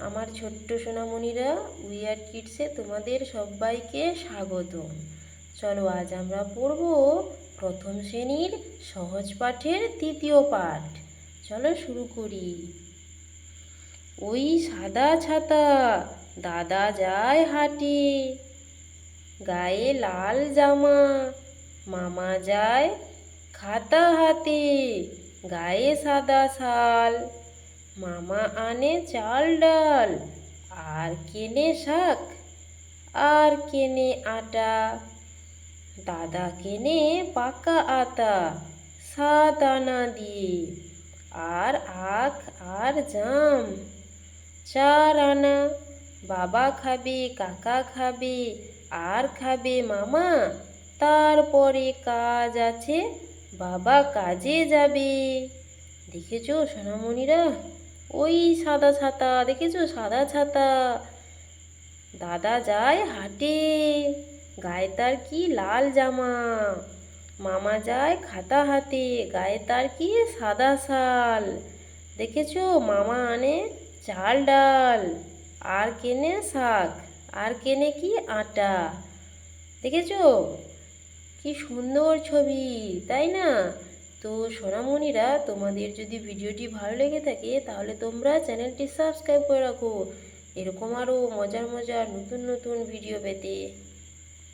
আমার ছোট্ট সোনামণিরা উইয়ার কিডসে তোমাদের সবাইকে স্বাগত চলো আজ আমরা পড়ব প্রথম শ্রেণির সহজ পাঠের তৃতীয় পাঠ। চলো শুরু করি। ওই সাদা ছাতা, দাদা যায় হাটে। গায়ে লাল জামা, মামা যায় খাতা হাতে। গায়ে সাদা শাল। মামা আনে চাল ডাল, আর কেনে শাক, আর কেনে আটা, দাদা কেনে পাকা আতা সাত আনা দিয়ে, আর আখ আর জাম। চার আনা, বাবা খাবে, কাকা খাবে, আর খাবে মামা। তারপরে কাজ আছে, বাবা কাজে যাবে। দেখেছ সোনামণিরা? ওই সাদা ছাতা, দেখেছ? সাদা ছাতা। দাদা যায় হাটে। গায়ে তার কি লাল জামা। মামা যায় খাতা হাতে। গায়ে তার কি সাদা শাল। দেখেছ? মামা আনে চাল ডাল। আর কেনে শাক। আর কেনে কি আটা। দেখেছ? কি সুন্দর ছবি, তাই না? তো সোনামণিরা, তোমাদের যদি ভিডিওটি ভালো লেগে থাকে, তাহলে তোমরা চ্যানেলটি সাবস্ক্রাইব করে রাখো। এরকম আরও মজার মজার নতুন নতুন ভিডিও পেতে।